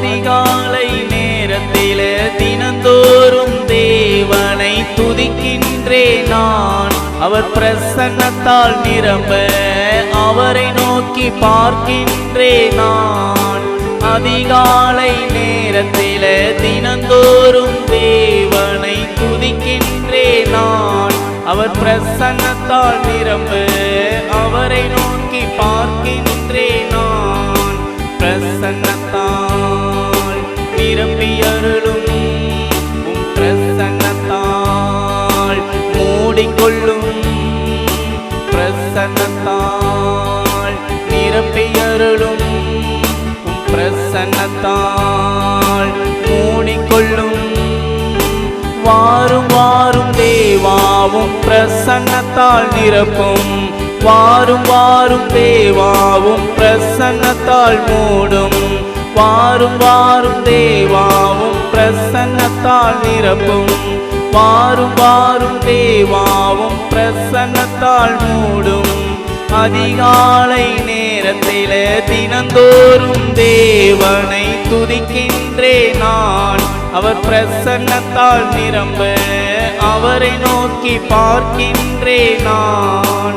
அதிகாலை நேரத்திலே தினந்தோறும் தேவனை துதிக்கின்றே நான். அவர் பிரசன்னத்தால் நிரம்ப அவரை நோக்கி பார்க்கின்றே நான். அதிகாலை நேரத்திலே தினந்தோறும் தேவனை துதிக்கின்றே நான். அவர் பிரசன்னத்தால் நிரம்ப கொள்ளும் பிரசன்னத்தால் நிரப்பியருளும் பிரசன்னத்தால் மூடிக்கொள்ளும் வாரும் வாரும் தேவாவும் பிரசன்னத்தால் நிரப்பும். வாரும் வாரும் தேவாவும் பிரசன்னத்தால் மூடும். வாரும் வாரும் தேவாவும் பிரசன்னத்தால் நிரப்பும். வாரும் வாரும் தேவாவும் பிரசன்னத்தால் மூடும். அதிகாலை நேரத்தில தினந்தோறும் தேவனை துதிக்கின்றே நான். அவர் பிரசன்னத்தால் நிரம்ப அவரை நோக்கி பார்க்கின்றே நான்.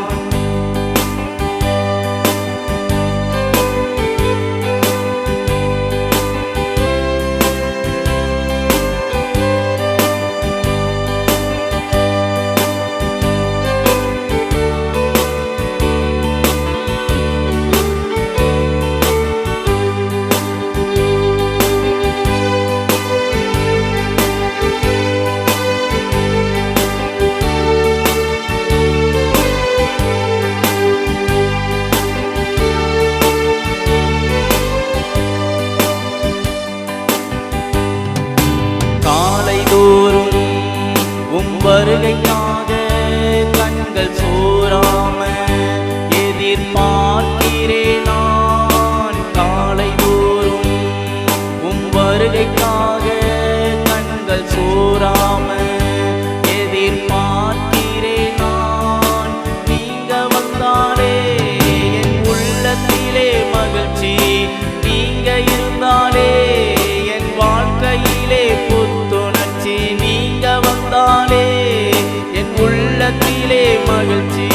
மகிழ்ச்சி.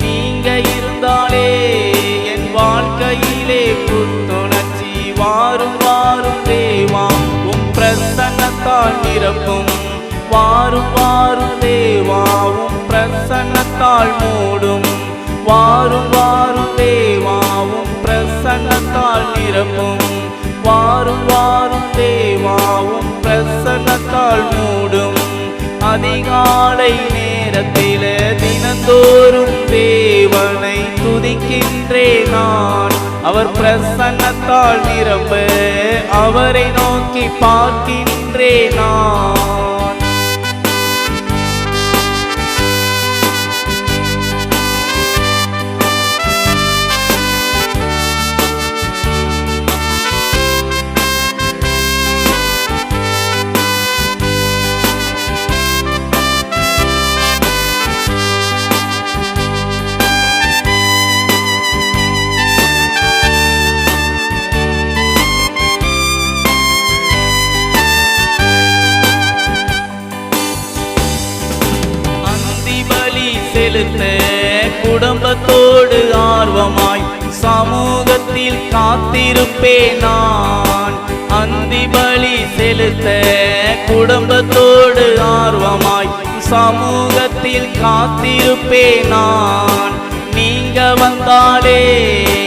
நீங்க இருந்தாலே என் வாழ்க்கையிலே புத்துணர்ச்சி. வாரும் வாரும் தேவா உம் பிரசன்னத்தால் நிரப்பும். வாரும் வாரும் தேவா உம் பிரசன்னத்தால் மூடும். வாரும் வாரும் தேவா உம் பிரசன்னத்தால் நிரப்பும். வாரும் வாரும் தேவா உம் பிரசன்னத்தால் மூடும். அதிகாலை நேரத்திலே தினந்தோறும் தேவனை துதிக்கின்றே நான். அவர் பிரசன்னத்தால் நிரம்ப அவரை நோக்கி பார்க்கின்றே நான். சமூகத்தில் காத்திருப்பேன் நான் அந்தி பலி செலுத்த குடும்பத்தோடு ஆர்வமாய் சமூகத்தில் காத்திருப்பேன் நான் நீங்க வந்தாலே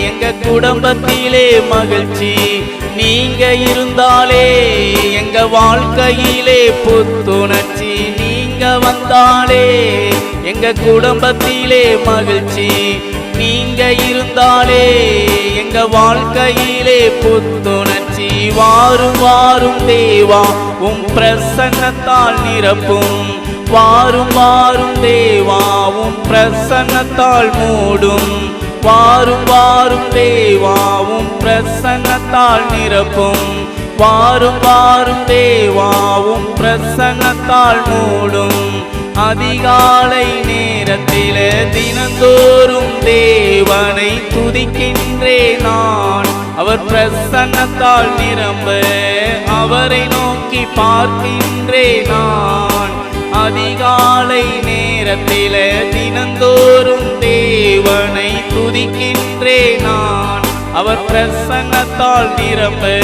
எங்க குடும்பத்திலே மகிழ்ச்சி. நீங்க இருந்தாலே எங்க வாழ்க்கையிலே புத்துணர்ச்சி. நீங்க வந்தாலே எங்க குடும்பத்திலே மகிழ்ச்சி. நீங்க இருந்தாலே எங்க வாழ்க்கையிலே புத்துணர்ச்சி வாரும் வாரும் தேவா. உம் பிரசன்னத்தால் நிரப்பும். வாரும் வாரும் தேவா. உம் பிரசன்னத்தால் மூடும். வாரும் வாரும் தேவா. உம் பிரசன்னத்தால் நிரப்பும். வாரும் வாரும் தேவா. உம் பிரசன்னத்தால் மூடும். அதிகாலை நேரத்தில் தினந்தோறும் தேவனை துதிக்கின்றே நான். அவர் பிரசன்னத்தால் நிரம்ப அவரை நோக்கி பார்க்கின்றே நான். அதிகாலை நேரத்தில் தினந்தோறும் தேவனை துதிக்கின்றே நான். அவர் பிரசன்னத்தால் நிரம்ப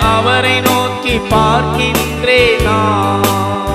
அவரை நோக்கி பார்க்கின்றே நான்.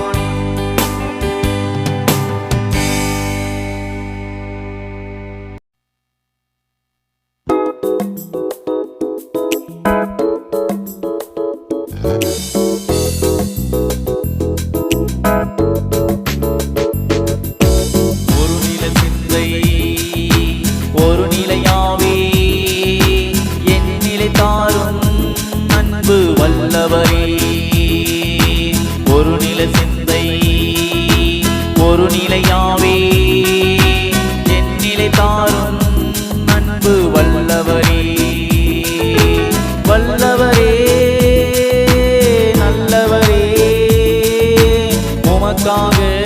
உமக்காக வாழ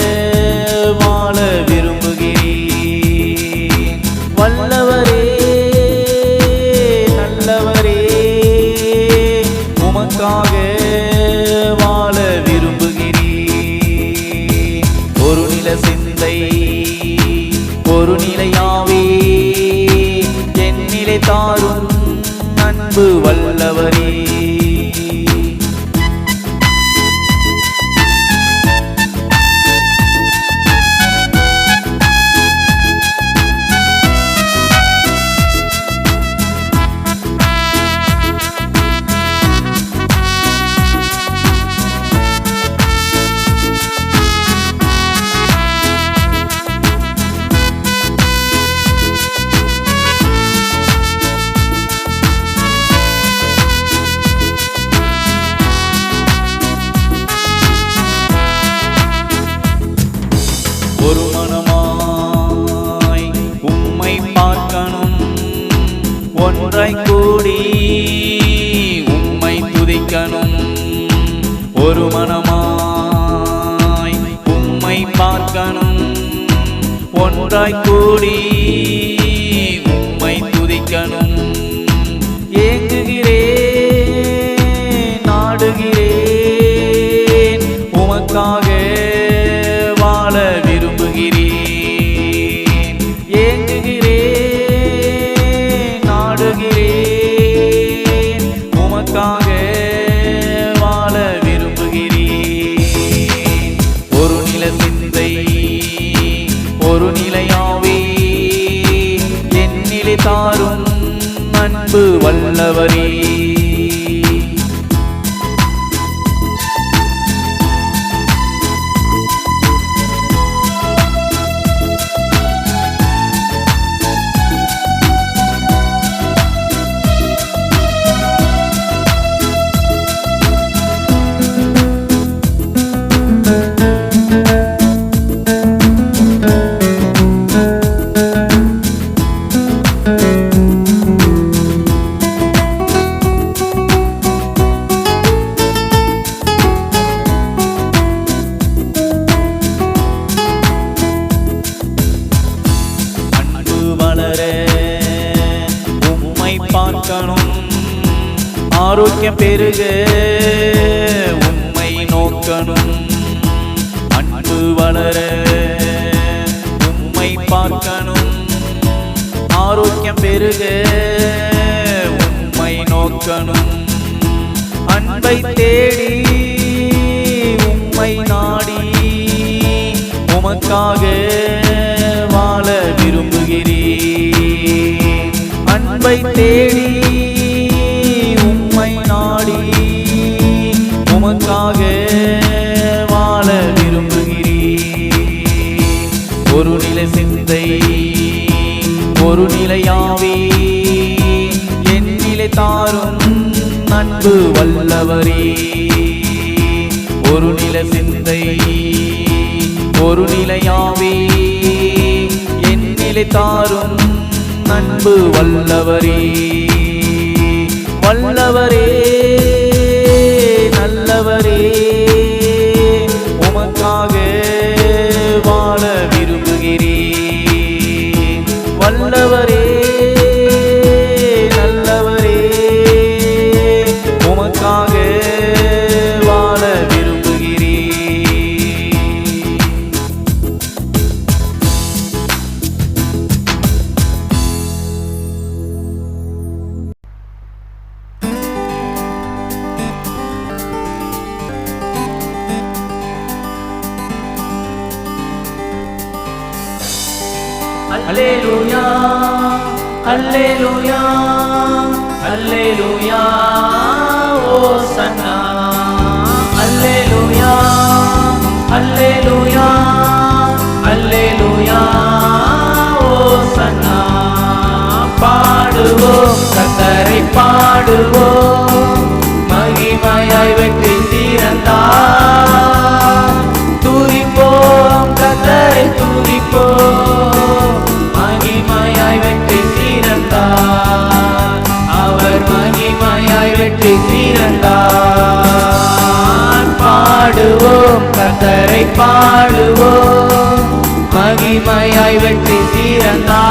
ঘুড়ি பாக்கியம் பெருக. உண்மை நோக்கணும் அன்பு வளர. உண்மை பார்க்கணும் ஆரோக்கியம் பெருக. உண்மை நோக்கணும் அன்பை தேடி. உண்மை நாடி உமக்காக. அன்பு வல்லவரே. ஒரு நில சிந்தை ஒரு நிலையாவே என் நிலை தாரும் அன்பு வல்லவரே. வல்லவரே. அல்லேலூயா அல்லேலூயா அல்லேலூயா ஓசன்னா அல்லேலூயா அல்லேலூயா அல்லேலூயா ஓசன்னா பாடுவோம் கத்தரை பாடுவோம். மகிமையாய் வெற்றி பாடுவோம் மகிமையாய் வெற்றி சீரந்தா.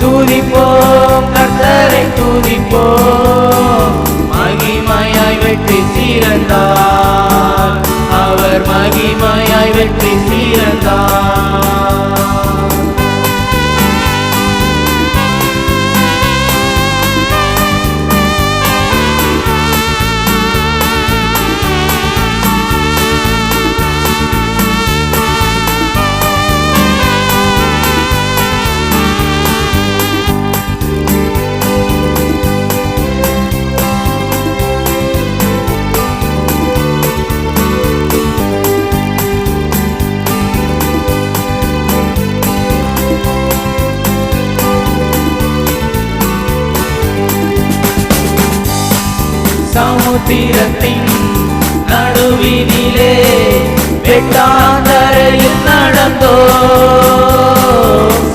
துதிப்போம் கர்த்தரை துதிப்போம். மகிமையாய் வெற்றி தீரந்தார் அவர் மகிமையாய் வெற்றி தீரந்தார் சமுத்திரத்தின் நடுவினிலே வெட்டாந்தரையில் நடந்தோ?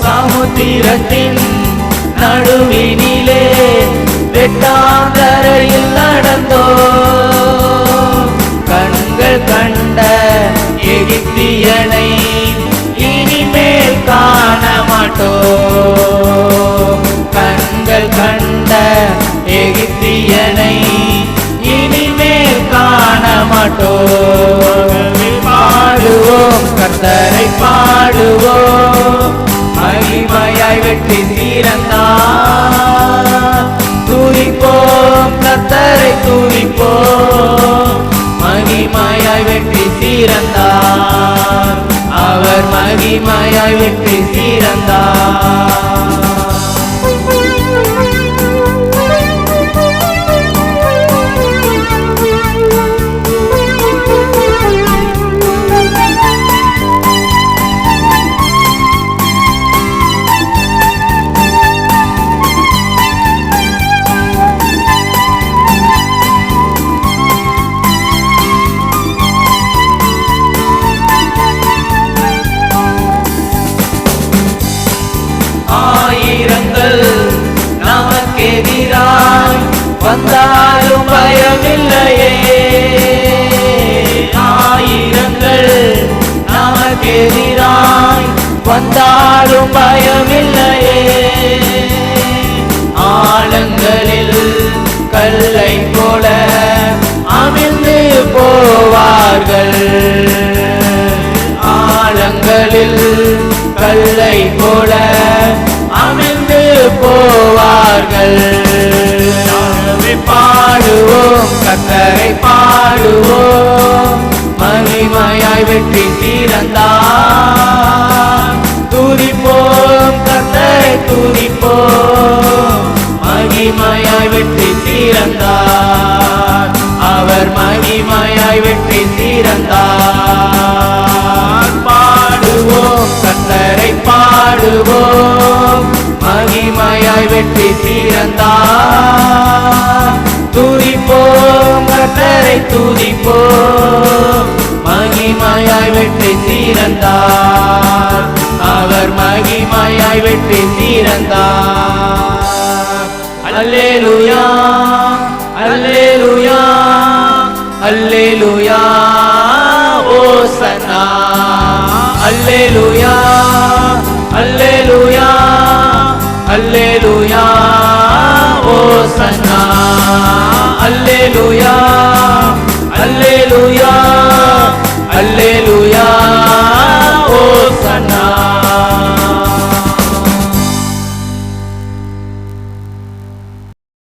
சமுத்திரத்தின் நடுவினிலே வெட்டாந்தரையில் நடந்தோ? கண்கள் கண்ட எகிப்தியனை இனிமேல் காண மாட்டோ? கண்கள் கண்ட எகிப்தியனை மாட்டோம். பாடுவோம் கர்த்தரை பாடுவோம். மகிமையாய் வெற்றி தீரந்தார் துதிப்போம் கர்த்தரை துதிப்போம். மகிமையாய் வெற்றி தீரந்தார் அவர் மகிமையாய் வெற்றி தீரந்தார் நமக்கெதிராய் வந்தாலும் பயமில்லையே. ஆழங்களில் கல்லை போல அமிழ்ந்து போவார்கள். ஆழங்களில் கல்லை போல அமிழ்ந்து போவார்கள். பாடுவோம் கத்தரை பாடுவோம். மகிமையாய் வெற்றி தீரந்தான். துதிப்போம் கத்தரை துதிப்போம். மகிமையாய் வெற்றி தீரந்தார் அவர் மகிமையாய் வெற்றி தீரந்தார் பாடுவோம் கத்தரை பாடுவோம். மகிமையாய் வெற்றி தீரந்தார் துதிப்போம் கத்தரை துதிப்போம். மகிமையாய் வெற்றி தீரந்தார். அவர் மகிமையாய் வெற்றி தீரந்தார். அல்லேலூயா அல்லேலூயா அல்லேலூயா ஓசனா அல்லேலூயா அல்லேலூயா அல்லேலூயா ஓசனா Hallelujah, Hosanna.